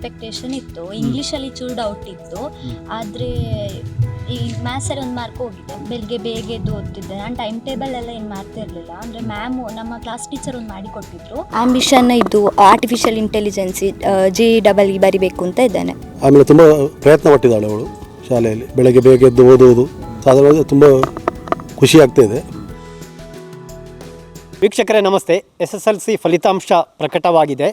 Expectation ಇತ್ತು. ಇಂಗ್ಲೀಷಲ್ಲಿ ಚೂರು ಡೌಟ್ ಇತ್ತು. ಆದರೆ ಈ ಮ್ಯಾಥ್ಸಲ್ಲಿ ಒಂದು ಮಾರ್ಕ್ ಹೋಗಿದೆ. ಬೆಳಗ್ಗೆ ಬೇಗ ಎದ್ದು ಓದ್ತಿದ್ದೆ. ನಾನು ಟೈಮ್ ಟೇಬಲ್ ಎಲ್ಲ ಏನು ಮಾಡ್ತಾ ಇರಲಿಲ್ಲ. ಅಂದರೆ ಮ್ಯಾಮು ನಮ್ಮ ಕ್ಲಾಸ್ ಟೀಚರ್ ಒಂದು ಮಾಡಿ ಕೊಟ್ಟಿದ್ರು. ಆಂಬಿಷನ್ ಇದು artificial intelligence G double E ಬರಿಬೇಕು ಅಂತ ಇದ್ದಾನೆ. ಆಮೇಲೆ ತುಂಬ ಪ್ರಯತ್ನ ಪಟ್ಟಿದ್ದಾಳೆ ಅವಳು ಶಾಲೆಯಲ್ಲಿ. ಬೆಳಗ್ಗೆ ಬೇಗ ಎದ್ದು ಓದುವುದು. ಸಾಧಾರಣವಾಗಿ ತುಂಬ ಖುಷಿ ಆಗ್ತಾ ಇದೆ. ವೀಕ್ಷಕರೇ ನಮಸ್ತೆ. ಎಸ್ ಎಸ್ ಎಲ್ ಸಿ ಫಲಿತಾಂಶ ಪ್ರಕಟವಾಗಿದೆ.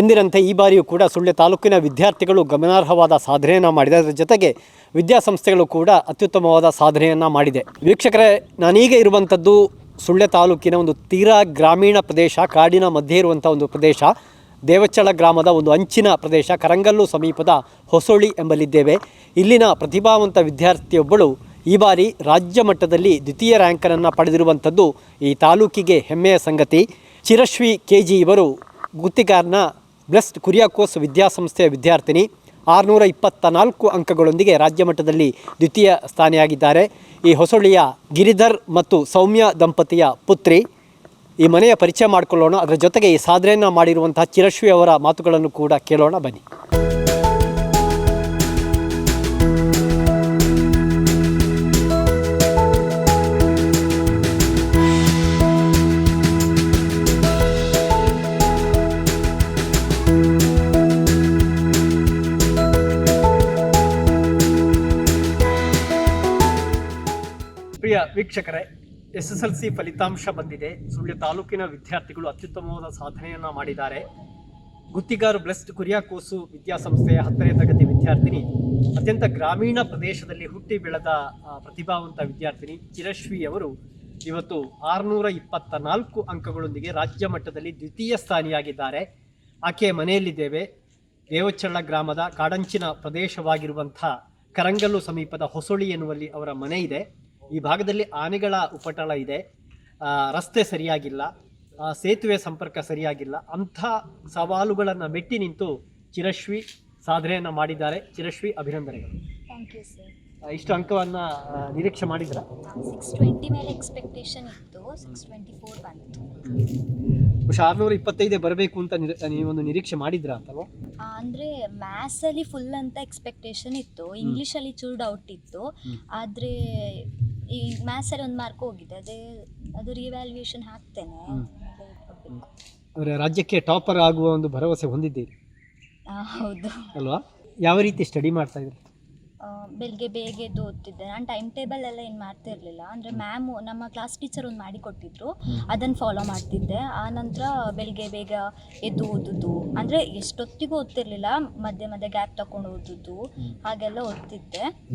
ಎಂದಿನಂತೆ ಈ ಬಾರಿಯೂ ಕೂಡ ಸುಳ್ಯ ತಾಲೂಕಿನ ವಿದ್ಯಾರ್ಥಿಗಳು ಗಮನಾರ್ಹವಾದ ಸಾಧನೆಯನ್ನು ಮಾಡಿದೆ. ಅದರ ಜೊತೆಗೆ ವಿದ್ಯಾಸಂಸ್ಥೆಗಳು ಕೂಡ ಅತ್ಯುತ್ತಮವಾದ ಸಾಧನೆಯನ್ನು ಮಾಡಿದೆ. ವೀಕ್ಷಕರೇ, ನಾನೀಗ ಇರುವಂಥದ್ದು ಸುಳ್ಯ ತಾಲೂಕಿನ ಒಂದು ತೀರಾ ಗ್ರಾಮೀಣ ಪ್ರದೇಶ, ಕಾಡಿನ ಮಧ್ಯೆ ಇರುವಂಥ ಒಂದು ಪ್ರದೇಶ. ದೇವಚ್ಚಳ ಗ್ರಾಮದ ಒಂದು ಅಂಚಿನ ಪ್ರದೇಶ, ಕರಂಗಲ್ಲು ಸಮೀಪದ ಹೊಸೊಳಿ ಎಂಬಲ್ಲಿದ್ದೇವೆ. ಇಲ್ಲಿನ ಪ್ರತಿಭಾವಂತ ವಿದ್ಯಾರ್ಥಿಯೊಬ್ಬಳು ಈ ಬಾರಿ ರಾಜ್ಯ ಮಟ್ಟದಲ್ಲಿ ದ್ವಿತೀಯ ರ್ಯಾಂಕನ್ನು ಪಡೆದಿರುವಂಥದ್ದು ಈ ತಾಲೂಕಿಗೆ ಹೆಮ್ಮೆಯ ಸಂಗತಿ. ಚಿರಶ್ವಿ ಕೆ ಜಿ ಇವರು ಗುತ್ತಿಗಾರ್ನ ಬ್ಲೆಸ್ಡ್ ಕುರಿಯಾಕೋಸ್ ವಿದ್ಯಾಸಂಸ್ಥೆಯ ವಿದ್ಯಾರ್ಥಿನಿ ಆರುನೂರ ಇಪ್ಪತ್ತ ನಾಲ್ಕು ಅಂಕಗಳೊಂದಿಗೆ ರಾಜ್ಯ ಮಟ್ಟದಲ್ಲಿ ದ್ವಿತೀಯ ಸ್ಥಾನಿಯಾಗಿದ್ದಾರೆ. ಈ ಹೊಸಳ್ಳಿಯ ಗಿರಿಧರ್ ಮತ್ತು ಸೌಮ್ಯ ದಂಪತಿಯ ಪುತ್ರಿ. ಈ ಮನೆಯ ಪರಿಚಯ ಮಾಡಿಕೊಳ್ಳೋಣ. ಅದರ ಜೊತೆಗೆ ಈ ಸಾಧನೆಯನ್ನು ಮಾಡಿರುವಂತಹ ಚಿರಶ್ವಿ ಅವರ ಮಾತುಗಳನ್ನು ಕೂಡ ಕೇಳೋಣ. ಬನ್ನಿ. ವೀಕ್ಷಕರೇ ಎಸ್ ಎಸ್ ಎಲ್ ಸಿ ಫಲಿತಾಂಶ ಬಂದಿದೆ. ಸುಳ್ಯ ತಾಲೂಕಿನ ವಿದ್ಯಾರ್ಥಿಗಳು ಅತ್ಯುತ್ತಮವಾದ ಸಾಧನೆಯನ್ನು ಮಾಡಿದ್ದಾರೆ. ಗುತ್ತಿಗಾರು ಬ್ಲೆಸ್ಡ್ ಕುರಿಯಾಕೋಸು ವಿದ್ಯಾಸಂಸ್ಥೆಯ ಹತ್ತನೇ ತರಗತಿ ವಿದ್ಯಾರ್ಥಿನಿ, ಅತ್ಯಂತ ಗ್ರಾಮೀಣ ಪ್ರದೇಶದಲ್ಲಿ ಹುಟ್ಟಿ ಬೆಳೆದ ಪ್ರತಿಭಾವಂತ ವಿದ್ಯಾರ್ಥಿನಿ ಚಿರಶ್ವಿ ಅವರು ಇವತ್ತು ಆರುನೂರ ಇಪ್ಪತ್ತ ನಾಲ್ಕು ಅಂಕಗಳೊಂದಿಗೆ ರಾಜ್ಯ ಮಟ್ಟದಲ್ಲಿ ದ್ವಿತೀಯ ಸ್ಥಾನಿಯಾಗಿದ್ದಾರೆ. ಆಕೆ ಮನೆಯಲ್ಲಿದ್ದೇವೆ. ದೇವಚಳ್ಳ ಗ್ರಾಮದ ಕಾಡಂಚಿನ ಪ್ರದೇಶವಾಗಿರುವಂಥ ಕರಂಗಲ್ಲು ಸಮೀಪದ ಹೊಸಳಿ ಎನ್ನುವಲ್ಲಿ ಅವರ ಮನೆ ಇದೆ. ಈ ಭಾಗದಲ್ಲಿ ಆನೆಗಳ ಉಪಟಳ ಇದೆ. ರಸ್ತೆ ಸರಿಯಾಗಿಲ್ಲ. ಸೇತುವೆ ಸಂಪರ್ಕ ಸರಿಯಾಗಿಲ್ಲ. ಅಂಥ ಸವಾಲುಗಳನ್ನು ಮೆಟ್ಟಿ ನಿಂತು ಚಿರಶ್ವಿ ಸಾಧನೆಯನ್ನು ಮಾಡಿದ್ದಾರೆ. ಚಿರಶ್ವಿ ಅಭಿನಂದನೆಗಳು. ಥ್ಯಾಂಕ್ ಯು ಸರ್ ಇಷ್ಟು ಅಂಕವನ್ನು ನಿರೀಕ್ಷೆ ಮಾಡಿದ್ರ? ಸಿಕ್ಸ್ ಟ್ವೆಂಟಿ ಮೇಲೆ ಎಕ್ಸ್ಪೆಕ್ಟೇಷನ್ ಇತ್ತು. ಸಿಕ್ಸ್ ಟ್ವೆಂಟಿ ಫೋರ್ ಬಂತು. ಬಹುಶಃ ಆರುನೂರ ಇಪ್ಪತ್ತೈದೇ ಬರಬೇಕು ಅಂತ ನಿರ- ನೀವೊಂದು ನಿರೀಕ್ಷೆ ಮಾಡಿದ್ರ ಅಂತಲ್ವಾ ಮ್ಯಾಥ್ಸ್ ಅಲ್ಲಿ ಫುಲ್ ಅಂತ ಎಕ್ಸ್ಪೆಕ್ಟೇಷನ್ ಇತ್ತು. ಇಂಗ್ಲಿಷ್ ಅಲ್ಲಿ ಚೂರು ಡೌಟ್ ಇತ್ತು. ಆದರೆ ಈ ಮ್ಯಾಥ್ಸಲ್ಲಿ ಒಂದು ಮಾರ್ಕ್ ಹೋಗಿದೆ. ಅದೇ ಅದು ರಿವ್ಯಾಲ್ಯೂಯೇಷನ್ ಹಾಕ್ತೇನೆ. ಅವರ ರಾಜ್ಯಕ್ಕೆ ಟಾಪರ್ ಆಗುವ ಒಂದು ಭರವಸೆ ಹೊಂದಿದ್ದೀರಿ? ಆ, ಹೌದು. ಅಲ್ವಾ? ಯಾವ ರೀತಿ ಸ್ಟಡಿ ಮಾಡ್ತಾ ಇದ್ರಿ? ಆ, ಬೆಳಗ್ಗೆ ಬೇಗ ಎದ್ದು ಓದ್ತಿದ್ದೆ. ನಾನು ಟೈಮ್ ಟೇಬಲ್ ಎಲ್ಲ ಏನು ಮಾಡ್ತಾ ಇರಲಿಲ್ಲ. ಅಂದರೆ ಮ್ಯಾಮು ನಮ್ಮ ಕ್ಲಾಸ್ ಟೀಚರ್ ಒಂದು ಮಾಡಿಕೊಟ್ಟಿದ್ರು. ಅದನ್ನು ಫಾಲೋ ಮಾಡ್ತಿದ್ದೆ. ಆ ನಂತರ ಬೆಳಿಗ್ಗೆ ಬೇಗ ಎದ್ದು ಓದೋದು. ಅಂದರೆ ಎಷ್ಟೊತ್ತಿಗೂ ಓದ್ತಿರ್ಲಿಲ್ಲ. ಮಧ್ಯೆ ಮಧ್ಯೆ ಗ್ಯಾಪ್ ತಗೊಂಡು ಓದೋದು. ಹಾಗೆಲ್ಲ ಓದ್ತಿದ್ದೆ.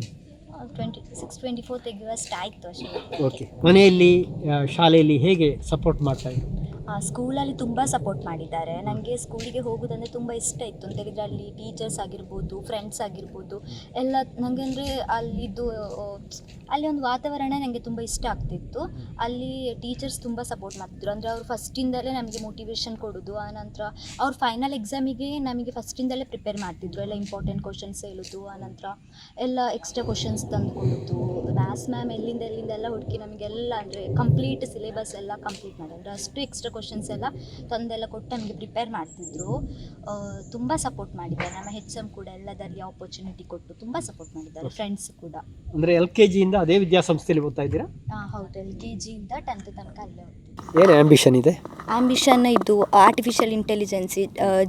ಟ್ವೆಂಟಿ ಸಿಕ್ಸ್ ಟ್ವೆಂಟಿ ಫೋರ್ ತೆಗೆಯುವಷ್ಟು ಆಯಿತು ಅಷ್ಟೇ ಓಕೆ ಮನೆಯಲ್ಲಿ ಶಾಲೆಯಲ್ಲಿ ಹೇಗೆ ಸಪೋರ್ಟ್ ಮಾಡ್ತಾ ಇದ್ರು? ಸ್ಕೂಲಲ್ಲಿ ತುಂಬ ಸಪೋರ್ಟ್ ಮಾಡಿದ್ದಾರೆ. ನನಗೆ ಸ್ಕೂಲಿಗೆ ಹೋಗೋದಂದರೆ ತುಂಬ ಇಷ್ಟ ಇತ್ತು. ಅಂತ ಹೇಳಿದರೆ ಅಲ್ಲಿ ಟೀಚರ್ಸ್ ಆಗಿರ್ಬೋದು ಫ್ರೆಂಡ್ಸ್ ಆಗಿರ್ಬೋದು, ಎಲ್ಲ ನನಗೆ ಅಂದರೆ ಅಲ್ಲಿದ್ದು ಅಲ್ಲಿ ಒಂದು ವಾತಾವರಣ ನನಗೆ ತುಂಬ ಇಷ್ಟ ಆಗ್ತಿತ್ತು. ಅಲ್ಲಿ ಟೀಚರ್ಸ್ ತುಂಬ ಸಪೋರ್ಟ್ ಮಾಡ್ತಿದ್ರು. ಅಂದರೆ ಅವರು ಫಸ್ಟಿಂದಲೇ ನಮಗೆ ಮೋಟಿವೇಶನ್ ಕೊಡೋದು. ಆನಂತರ ಅವ್ರು ಫೈನಲ್ ಎಕ್ಸಾಮಿಗೆ ನಮಗೆ ಫಸ್ಟಿಂದಲೇ ಪ್ರಿಪೇರ್ ಮಾಡ್ತಿದ್ರು. ಎಲ್ಲ ಇಂಪಾರ್ಟೆಂಟ್ ಕ್ವಶನ್ಸ್ ಹೇಳೋದು. ಆನಂತರ ಎಲ್ಲ ಎಕ್ಸ್ಟ್ರಾ ಕ್ವಶನ್ಸ್ ತಂದು ಕೊಡೋದು ಮ್ಯಾಥ್ಸ್ ಮ್ಯಾಮ್ ಎಲ್ಲಿಂದ ಎಲ್ಲಿಂದೆಲ್ಲ ಹುಡುಕಿ ನಮಗೆಲ್ಲ ಅಂದರೆ ಕಂಪ್ಲೀಟ್ ಸಿಲೆಬಸ್ ಎಲ್ಲ ಕಂಪ್ಲೀಟ್ ಮಾಡಿದ್ರು ಅಷ್ಟು ಎಕ್ಸ್ಟ್ರಾ ಕ್ವಶನ್ಸ್ ಎಲ್ಲ ತಂದೆಲ್ಲ ಕೊಟ್ಟು ನಮಗೆ ಪ್ರಿಪೇರ್ ಮಾಡ್ತಿದ್ರು. ತುಂಬ ಸಪೋರ್ಟ್ ಮಾಡಿದ್ದಾರೆ. ನಮ್ಮ ಹೆಚ್ ಎಂ ಕೂಡ ಎಲ್ಲದರಲ್ಲಿ ಆಪರ್ಚುನಿಟಿ ಕೊಟ್ಟು ತುಂಬ ಸಪೋರ್ಟ್ ಮಾಡಿದ್ದಾರೆ. ಫ್ರೆಂಡ್ಸ್ ಕೂಡ. ಅಂದರೆ ಎಲ್ ಕೆ ಜಿಯಿಂದ ಅದೇ ವಿದ್ಯಾಸಂಸ್ಥೆಯಲ್ಲಿ ಓದ್ತಾ ಇದ್ದೀರಾ? ಹಾಂ ಹೌದು. ಎಲ್ ಕೆ ಜಿಯಿಂದ ಟೆಂತ್ ತನಕ ಅಲ್ಲೇ ಏನು ಆಂಬಿಷನ್ ಇದೆ? ಆಂಬಿಷನ್ ಇದು artificial intelligence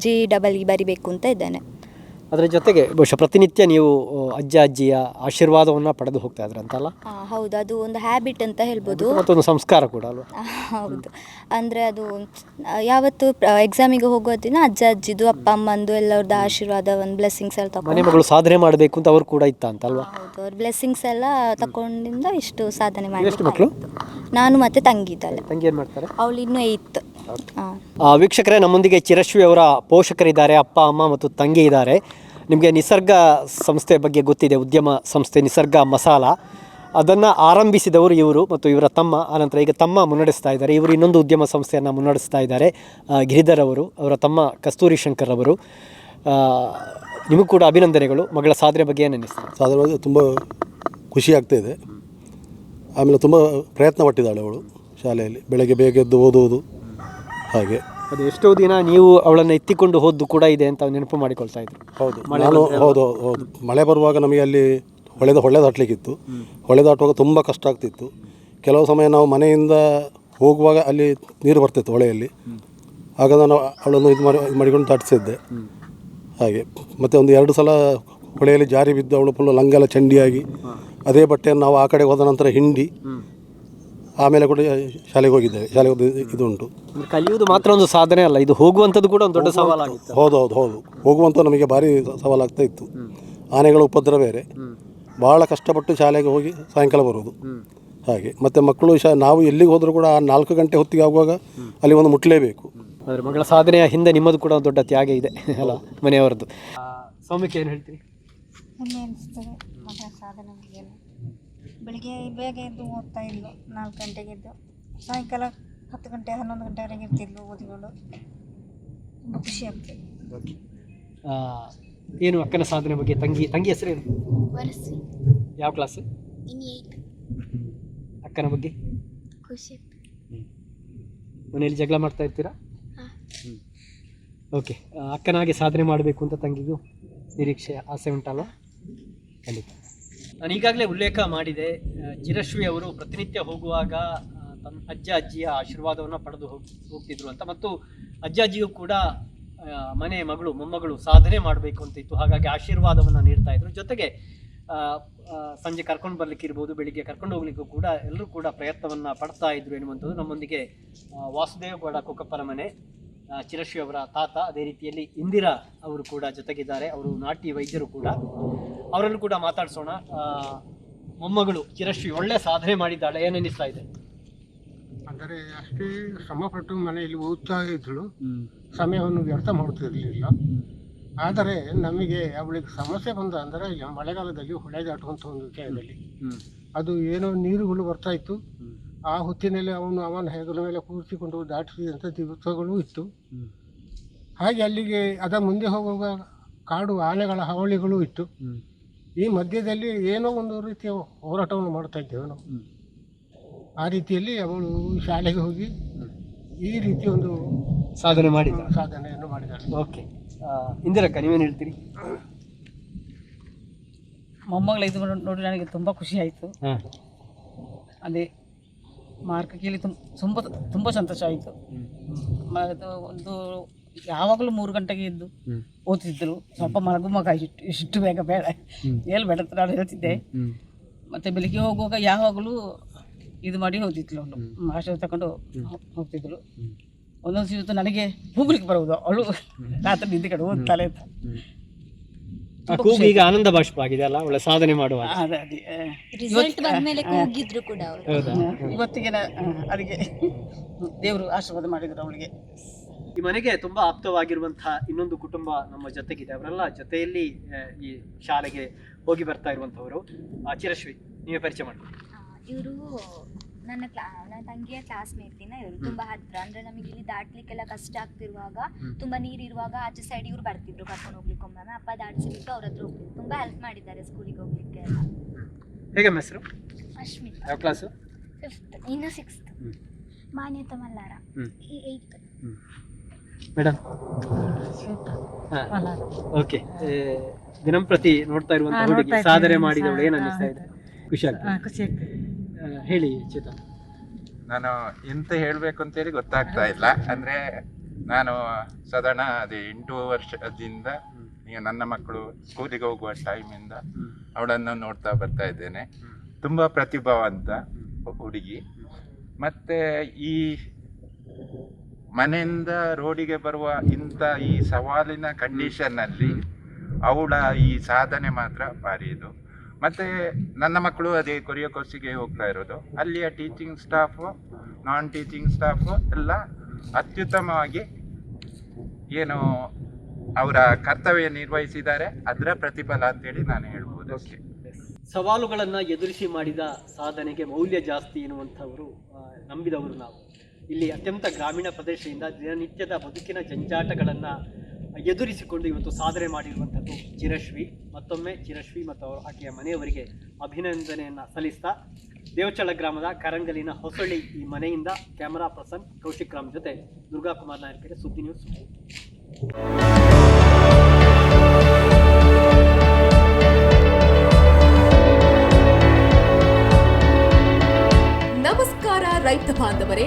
G double E ಬರಿಬೇಕು ಅಂತ ಇದ್ದೇನೆ. ಅದರ ಜೊತೆಗೆ ಬಹುಶಃ ಪ್ರತಿನಿತ್ಯ ನೀವು ಅಜ್ಜ ಅಜ್ಜಿಯ ಆಶೀರ್ವಾದವನ್ನು ಪಡೆದು ಹೋಗ್ತಾ ಆ, ಹೌದು. ಅದು ಒಂದು ಹ್ಯಾಬಿಟ್ ಅಂತ ಹೇಳ್ಬೋದು. ಮತ್ತೊಂದು ಸಂಸ್ಕಾರ ಕೂಡ ಅಲ್ವಾ? ಹೌದು. ಅಂದರೆ ಅದು ಆ, ಯಾವತ್ತು ಎಕ್ಸಾಮಿಗೆ ಹೋಗೋ ದಿನ ಅಜ್ಜ ಅಜ್ಜಿದು ಅಪ್ಪ ಅಮ್ಮಂದು ಎಲ್ಲರದ್ದು ಆಶೀರ್ವಾದ ಒಂದು ಬ್ಲೆಸ್ಸಿಂಗ್ಸ್ ಎಲ್ಲ ಮನೆ ತಗೊಂಡು ಮಗಳು ಸಾಧನೆ ಮಾಡಬೇಕು ಅಂತ ಅವರು ಕೂಡ ಇತ್ತ ಅಂತಲ್ವಾ ಹೌದು. ಅವ್ರ ಬ್ಲೆಸ್ಸಿಂಗ್ಸ್ ಎಲ್ಲ ತಗೊಂಡಿಂದ ಇಷ್ಟು ಸಾಧನೆ ಎಷ್ಟು ಮಾಡಿ ನಾನು ಮತ್ತೆ ತಂಗಿ ಇದ್ದಾಳೆ ತಂಗಿ ಏನು ಮಾಡ್ತಾರೆ? ಅವಳು ಇನ್ನೂ ಏಯ್ತ್ ಆ, ವೀಕ್ಷಕರೇ, ನಮ್ಮೊಂದಿಗೆ ಚಿರಶ್ವಿ ಅವರ ಪೋಷಕರಿದ್ದಾರೆ, ಅಪ್ಪ, ಅಮ್ಮ ಮತ್ತು ತಂಗಿ ಇದ್ದಾರೆ. ನಿಮಗೆ ನಿಸರ್ಗ ಸಂಸ್ಥೆ ಬಗ್ಗೆ ಗೊತ್ತಿದೆ, ಉದ್ಯಮ ಸಂಸ್ಥೆ ನಿಸರ್ಗ ಮಸಾಲ. ಅದನ್ನು ಆರಂಭಿಸಿದವರು ಇವರು ಮತ್ತು ಇವರ ತಮ್ಮ. ಆನಂತರ ಈಗ ತಮ್ಮ ಮುನ್ನಡೆಸ್ತಾ ಇದ್ದಾರೆ. ಇವರು ಇನ್ನೊಂದು ಉದ್ಯಮ ಸಂಸ್ಥೆಯನ್ನು ಮುನ್ನಡೆಸ್ತಾ ಇದ್ದಾರೆ. ಗಿರಿಧರ್ ಅವರು, ಅವರ ತಮ್ಮ ಕಸ್ತೂರಿ ಶಂಕರ್ ಅವರು. ನಿಮಗೂ ಕೂಡ ಅಭಿನಂದನೆಗಳು. ಮಗಳ ಸಾಧನೆ ಬಗ್ಗೆ ಏನು ಅನ್ನಿಸ್ತದೆ ಸಾಧಾರಣವಾಗಿ ತುಂಬ ಖುಷಿ ಆಗ್ತಾ ಇದೆ. ಆಮೇಲೆ ತುಂಬ ಪ್ರಯತ್ನ ಪಟ್ಟಿದ್ದಾಳೆ ಅವಳು ಶಾಲೆಯಲ್ಲಿ. ಬೆಳಗ್ಗೆ ಬೇಗ ಎದ್ದು ಓದುವುದು. ಹಾಗೆ. ಅದು ಎಷ್ಟೋ ದಿನ ನೀವು ಅವಳನ್ನು ಎತ್ತಿಕೊಂಡು ಹೋದ್ದು ಕೂಡ ಇದೆ ಅಂತ ನೆನಪು ಮಾಡಿಕೊಳ್ತಾ ಇದ್ರು. ಹೌದು. ನಾನು ಹೌದು ಹೌದು. ಮಳೆ ಬರುವಾಗ ನಮಗೆ ಅಲ್ಲಿ ಹೊಳೆದ ಹೊಳೆ ದಾಟಲಿಕ್ಕಿತ್ತು ಹೊಳೆ ದಾಟುವಾಗ ತುಂಬ ಕಷ್ಟ ಆಗ್ತಿತ್ತು. ಕೆಲವು ಸಮಯ ನಾವು ಮನೆಯಿಂದ ಹೋಗುವಾಗ ಅಲ್ಲಿ ನೀರು ಬರ್ತಿತ್ತು ಹೊಳೆಯಲ್ಲಿ. ಆಗ ನಾನು ಅವಳನ್ನು ಇದು ಮಾಡಿ ಇದು ಮಾಡಿಕೊಂಡು ದಾಟಿಸಿದ್ದೆ ಹಾಗೆ. ಮತ್ತು ಒಂದು ಎರಡು ಸಲ ಹೊಳೆಯಲ್ಲಿ ಜಾರಿ ಬಿದ್ದು ಅವಳು ಫುಲ್ಲು ಲಂಗೆಲ್ಲ ಚಂಡಿಯಾಗಿ ಅದೇ ಬಟ್ಟೆಯನ್ನು ನಾವು ಆ ಕಡೆ ಹೋದ ನಂತರ ಹಿಂಡಿ. ಆಮೇಲೆ ಕೂಡ ಶಾಲೆಗೆ ಹೋಗಿದ್ದೇವೆ. ಶಾಲೆಗೆ ಹೋದ ಇದು ಉಂಟು ಅಂದ್ರೆ ಕಲಿಯುವುದು ಮಾತ್ರ ಒಂದು ಸಾಧನೆ ಅಲ್ಲ ಇದು ಹೋಗುವಂಥದ್ದು ಕೂಡ ಒಂದು ದೊಡ್ಡ ಸವಾಲಾಗಿತ್ತು. ಹೌದು ಹೌದು ಹೌದು. ಹೋಗುವಂಥ ನಮಗೆ ಭಾರಿ ಸವಾಲಾಗ್ತಾ ಇತ್ತು. ಆನೆಗಳ ಉಪದ್ರ ಬೇರೆ. ಭಾಳ ಕಷ್ಟಪಟ್ಟು ಶಾಲೆಗೆ ಹೋಗಿ ಸಾಯಂಕಾಲ ಬರೋದು. ಹಾಗೆ. ಮತ್ತು ಮಕ್ಕಳು ಶಾ ನಾವು ಎಲ್ಲಿಗೆ ಹೋದರೂ ಕೂಡ ಆ ನಾಲ್ಕು ಗಂಟೆ ಹೊತ್ತಿಗೆ ಆಗುವಾಗ ಅಲ್ಲಿ ಒಂದು ಮುಟ್ಲೇಬೇಕು. ಆದರೆ ಮಗಳ ಸಾಧನೆಯ ಹಿಂದೆ ನಿಮ್ಮದು ಕೂಡ ಒಂದು ದೊಡ್ಡ ತ್ಯಾಗ ಇದೆ ಅಲ್ಲ ಮನೆಯವರದ್ದು. ಸೌಮ್ಯಕ್ಕೆ ಏನು ಹೇಳ್ತೀರಿ? ಹೆಮ್ಮೆ ಅನಿಸ್ತದೆ. ಬೆಳಿಗ್ಗೆ ಬೇಗ ಎದ್ದು ಓದ್ತಾ ಇದ್ಲು. ನಾಲ್ಕು ಗಂಟೆಗೆ ಎದ್ದು. ಸಾಯಂಕಾಲ ಹತ್ತು ಗಂಟೆ ಹನ್ನೊಂದು ಗಂಟೆವರೆಗೆ ಇರ್ತಿದ್ಲು ಓದಿಕೊಂಡು. ತುಂಬ ಖುಷಿ ಆಗ್ತದೆ ಆ, ಏನು ಅಕ್ಕನ ಸಾಧನೆ ಬಗ್ಗೆ? ತಂಗಿ ತಂಗಿ ಹೆಸರೇನು ವರಸಿ ಯಾವ ಕ್ಲಾಸ್ ಇನ್ ಏಯ್ಟ್ ಅಕ್ಕನ ಬಗ್ಗೆ? ಖುಷಿ ಮನೆಯಲ್ಲಿ ಜಗಳ ಮಾಡ್ತಾ ಇರ್ತೀರಾ? ಓಕೆ ಅಕ್ಕನಾಗೆ ಸಾಧನೆ ಮಾಡಬೇಕು ಅಂತ ತಂಗಿಗೂ ನಿರೀಕ್ಷೆ ಆಸೆ ಉಂಟಲ್ವಾ? ಖಂಡಿತ. ನಾನು ಈಗಾಗಲೇ ಉಲ್ಲೇಖ ಮಾಡಿದೆ ಚಿರಶ್ರೀ ಅವರು ಪ್ರತಿನಿತ್ಯ ಹೋಗುವಾಗ ತಮ್ಮ ಅಜ್ಜ, ಅಜ್ಜಿಯ ಆಶೀರ್ವಾದವನ್ನು ಪಡೆದು ಹೋಗಿ, ಹೋಗ್ತಿದ್ರು ಅಂತ. ಮತ್ತು ಅಜ್ಜ, ಅಜ್ಜಿಯೂ ಕೂಡ ಮನೆ, ಮಗಳು, ಮೊಮ್ಮಗಳು ಸಾಧನೆ ಮಾಡಬೇಕು ಅಂತ ಇತ್ತು. ಹಾಗಾಗಿ ಆಶೀರ್ವಾದವನ್ನು ನೀಡ್ತಾ ಇದ್ರು. ಜೊತೆಗೆ ಸಂಜೆ ಕರ್ಕೊಂಡು ಬರ್ಲಿಕ್ಕೆ ಇರ್ಬೋದು, ಬೆಳಿಗ್ಗೆ ಕರ್ಕೊಂಡು ಹೋಗ್ಲಿಕ್ಕೂ ಕೂಡ ಎಲ್ಲರೂ ಕೂಡ ಪ್ರಯತ್ನವನ್ನು ಪಡ್ತಾ ಇದ್ರು ಎನ್ನುವಂಥದ್ದು ನಮ್ಮೊಂದಿಗೆ ವಾಸುದೇವ ಗೌಡ ಕೊಕ್ಕಪ್ಪನ ಮನೆ. ಚಿರಶ್ರೀ ಅವರ ತಾತ ಅದೇ ರೀತಿಯಲ್ಲಿ ಇಂದಿರಾ ಅವರು ಕೂಡ ಜೊತೆಗಿದ್ದಾರೆ. ಅವರು ನಾಟಿ ವೈದ್ಯರು ಕೂಡ. ಅವರನ್ನು ಕೂಡ ಮಾತಾಡಿಸೋಣ. ಮೊಮ್ಮಗಳು ಚಿರಶ್ರೀ ಒಳ್ಳೆ ಸಾಧನೆ ಮಾಡಿದ್ದಾಳೆ. ಏನೆನಿಸ್ತಾ ಇದೆ? ಅಂದರೆ ಅಷ್ಟೇ ಶ್ರಮಪಟ್ಟು ಮನೆಯಲ್ಲಿ ಓದ್ತಾ ಇದ್ದಳು. ಸಮಯವನ್ನು ವ್ಯರ್ಥ ಮಾಡುತ್ತಿರಲಿಲ್ಲ ಆದರೆ ನಮಗೆ ಅವಳಿಗೆ ಸಮಸ್ಯೆ ಬಂದ ಅಂದರೆ ಮಳೆಗಾಲದಲ್ಲಿ ಹೊಳೆ ದಾಟುವಂಥ ಒಂದು ವಿಷಯದಲ್ಲಿ ಅದು ಏನೋ ನೀರುಗಳು ಬರ್ತಾ ಇತ್ತು. ಆ ಹೊತ್ತಿನಲ್ಲಿ ಅವನು ಅವನ ಹೆಗಲ ಮೇಲೆ ಕೂರಿಸಿಕೊಂಡು ದಾಟಿಸಿದಂಥ ದಿವಸಗಳು ಇತ್ತು. ಹಾಗೆ ಅಲ್ಲಿಗೆ ಅದ ಮುಂದೆ ಹೋಗುವಾಗ ಕಾಡು ಆನೆಗಳ ಹಾವಳಿಗಳು ಇತ್ತು. ಈ ಮಧ್ಯದಲ್ಲಿ ಏನೋ ಒಂದು ರೀತಿಯ ಹೋರಾಟವನ್ನು ಮಾಡ್ತಾ ಇದ್ದೇವೆ ನಾವು. ಆ ರೀತಿಯಲ್ಲಿ ಅವಳು ಶಾಲೆಗೆ ಹೋಗಿ ಈ ರೀತಿ ಒಂದು ಸಾಧನೆ ಮಾಡಿ ಸಾಧನೆಯನ್ನು ಮಾಡಿದ್ದಾಳೆ ಓಕೆ. ಇಂದಿರಕ್ಕ ನೀವೇನು ಹೇಳ್ತೀರಿ? ಮೊಮ್ಮಗಳ ಇದು ನೋಡಿ- ನೋಡಿ ನನಗೆ ತುಂಬ ಖುಷಿ ಆಯಿತು. ಅದೇ ಮಾರ್ಕ್ ಕೇಳಿ ತುಂಬ ತುಂಬ ತುಂಬ ಸಂತೋಷ ಆಯಿತು. ಒಂದು ಯಾವಾಗಲೂ ಮೂರು ಗಂಟೆಗೆ ಎದ್ದು ಓದ್ತಿದ್ರು. ಸ್ವಲ್ಪ ಮಲಗು ಮಗ ಇಷ್ಟು ಇಷ್ಟು ಬೇಗ ಬೇಡ. ಹೇಳ್ಬೇಡ ಅಂತ ನಾನು ಹೇಳ್ತಿದ್ದೆ. ಮತ್ತು ಬೆಳಿಗ್ಗೆ ಹೋಗುವಾಗ ಯಾವಾಗಲೂ ಇದು ಮಾಡಿ ಹೋಗ್ತಿದ್ಲು ಅವಳು ಮಾಸ್ಟರ್ ತಗೊಂಡು ಹೋಗ್ತಿದ್ರು. ಹೋಗ್ತಿದ್ಳು ಒಂದೊಂದು ಸಿಗುತ್ತೆ ನನಗೆ ಹೋಗ್ಲಿಕ್ಕೆ ಬರುವುದು. ಅವಳು ರಾತ್ರಿ ನಿದ್ದೆ ಕಡೆ ಓದ್ತಾಳೆ ಅಂತ. ಆ ಕೂಗು ಈಗ ಆನಂದ ಬಾಷ್ಪ ಆಗಿದೆ ಅಲ್ಲ ಒಳ್ಳೆ ಸಾಧನೆ ಮಾಡುವ ಅದೇ ರಿಸಲ್ಟ್ ಬಂದ್ಮೇಲೆ ಕೂಗಿದ್ರು ಕೂಡ ಅವರು. ಹೌದಾ? ಇವತ್ತಿಗೆ ಅದಕ್ಕೆ ದೇವರು ಆಶೀರ್ವಾದ ಮಾಡಿದ್ರು ಅವಳಿಗೆ. ಈ ಮನೆಗೆ ತುಂಬಾ ಆಪ್ತವಾಗಿರುವಂತಹ ಇನ್ನೊಂದು ಕುಟುಂಬ ನಮ್ಮ ಜೊತೆಗಿದೆ. ಅವರೆಲ್ಲ ಜೊತೆಯಲ್ಲಿ ಈ ಶಾಲೆಗೆ ಹೋಗಿ ಬರ್ತಾ ಇರುವಂತವರು ಚಿರಶ್ವಿ ಚಿರಶ್ರೀ ನೀವೇ ಪರಿಚಯ ಮಾಡಿ. ಇವರು ನನ್ನ ಕ್ಲಾ ನನ್ನ ತಂಗಿಯ ದಿನ ಇವರು ತುಂಬಾ ಹತ್ರ. ಅಂದ್ರೆ ನಮಗೆ ಇಲ್ಲಿ ದಾಟ್ಲಿಕ್ಕೆಲ್ಲ ಕಷ್ಟ ಆಗ್ತಿರುವಾಗ ತುಂಬಾ ನೀರಿರುವಾಗ ಆಚೆ ಸೈಡ್ ಇವ್ರು ಬರ್ತಿದ್ರು ಕರ್ಕೊಂಡು ಹೋಗ್ಲಿಕ್ಕೆ ಒಮ್ಮೆ. ಅಪ್ಪ ದಾಟಿಸಿಬಿಟ್ಟು ಅವ್ರ ಹತ್ರ ಹೋಗ್ತಿದ್ರು ತುಂಬಾ ಹೆಲ್ಪ್ ಮಾಡಿದ್ದಾರೆ ಸ್ಕೂಲಿಗೆ ಹೋಗ್ಲಿಕ್ಕೆ ಎಲ್ಲ. ಹೇಗೆ ಹೆಸರು? ಅಶ್ಮಿತ್. ಯಾವ ಕ್ಲಾಸು ಫಿಫ್ತ್ ಇನ್ನು ಸಿಕ್ಸ್ತ್ ಮಾನ್ಯತ ಮಲ್ಲಾರ. ಈ ಏಯ್ತ್ ಮೇಡಮ್ ಓಕೆ. ದಿನಂಪ್ರತಿ ನೋಡ್ತಾ ಇರುವಂತಹ ಹುಡುಗಿ ಸಾಧನೆ ಮಾಡಿದವಳು. ಏನ್ ಅನ್ನಿಸ್ತಾ ಇದೆ? ಖುಷಿ ಆಗ್ತದೆ. ಖುಷಿ ಆಗ್ತದೆ. ಹೇಳಿ ಚೇತನ್. ನಾನು ಎಂತ ಹೇಳಬೇಕು ಅಂತೇಳಿ ಗೊತ್ತಾಗ್ತಾ ಇಲ್ಲ. ಅಂದರೆ ನಾನು ಸಾಧಾರಣ ಅದೇ ಎಂಟು ವರ್ಷದಿಂದ ಈಗ ನನ್ನ ಮಕ್ಕಳು ಸ್ಕೂಲಿಗೆ ಹೋಗುವ ಟೈಮಿಂದ ಅವಳನ್ನು ನೋಡ್ತಾ ಬರ್ತಾ ಇದ್ದೇನೆ. ತುಂಬ ಪ್ರತಿಭಾವಂತ ಹುಡುಗಿ. ಮತ್ತು ಈ ಮನೆಯಿಂದ ರೋಡಿಗೆ ಬರುವ ಇಂಥ ಈ ಸವಾಲಿನ ಕಂಡೀಷನ್ನಲ್ಲಿ ಅವಳ ಈ ಸಾಧನೆ ಮಾತ್ರ ಭಾರಿ ಇದು. ಮತ್ತು ನನ್ನ ಮಕ್ಕಳು ಅದೇ ಕೊರಿಯೋ ಕೋರ್ಸಿಗೆ ಹೋಗ್ತಾ ಇರೋದು. ಅಲ್ಲಿಯ teaching staff non teaching staff ಎಲ್ಲ ಅತ್ಯುತ್ತಮವಾಗಿ ಏನು ಅವರ ಕರ್ತವ್ಯ ನಿರ್ವಹಿಸಿದ್ದಾರೆ. ಅದರ ಪ್ರತಿಫಲ ಅಂತೇಳಿ ನಾನು ಹೇಳ್ಬೋದು ಅಷ್ಟೇ. ಸವಾಲುಗಳನ್ನು ಎದುರಿಸಿ ಮಾಡಿದ ಸಾಧನೆಗೆ ಮೌಲ್ಯ ಜಾಸ್ತಿ ಎನ್ನುವಂಥವರು ನಂಬಿದವರು ನಾವು. ಇಲ್ಲಿ ಅತ್ಯಂತ ಗ್ರಾಮೀಣ ಪ್ರದೇಶದಿಂದ ದಿನನಿತ್ಯದ ಬದುಕಿನ ಜಂಜಾಟಗಳನ್ನ ಎದುರಿಸಿಕೊಂಡು ಇವತ್ತು ಸಾಧನೆ ಮಾಡಿರುವಂಥದ್ದು ಚಿರಶ್ವಿ ಮತ್ತೊಮ್ಮೆ ಚಿರಶ್ವಿ ಮತ್ತು ಅವರು ಆಕೆಯ ಮನೆಯವರಿಗೆ ಅಭಿನಂದನೆಯನ್ನು ಸಲ್ಲಿಸ್ತಾ ದೇವಚಳ ಗ್ರಾಮದ ಕರಂಗಲಿನ ಹೊಸಳ್ಳಿ ಈ ಮನೆಯಿಂದ ಕ್ಯಾಮರಾ ಪರ್ಸನ್ ಕೌಶಿಕ್ ರಾಮ್ ಜೊತೆ ದುರ್ಗಾಕುಮಾರ್ ನಾಯಕರಿಗೆ ಸುದ್ದಿ ನ್ಯೂಸ್. ನಮಸ್ಕಾರ ರೈತ ಬಾಂಧವರೇ.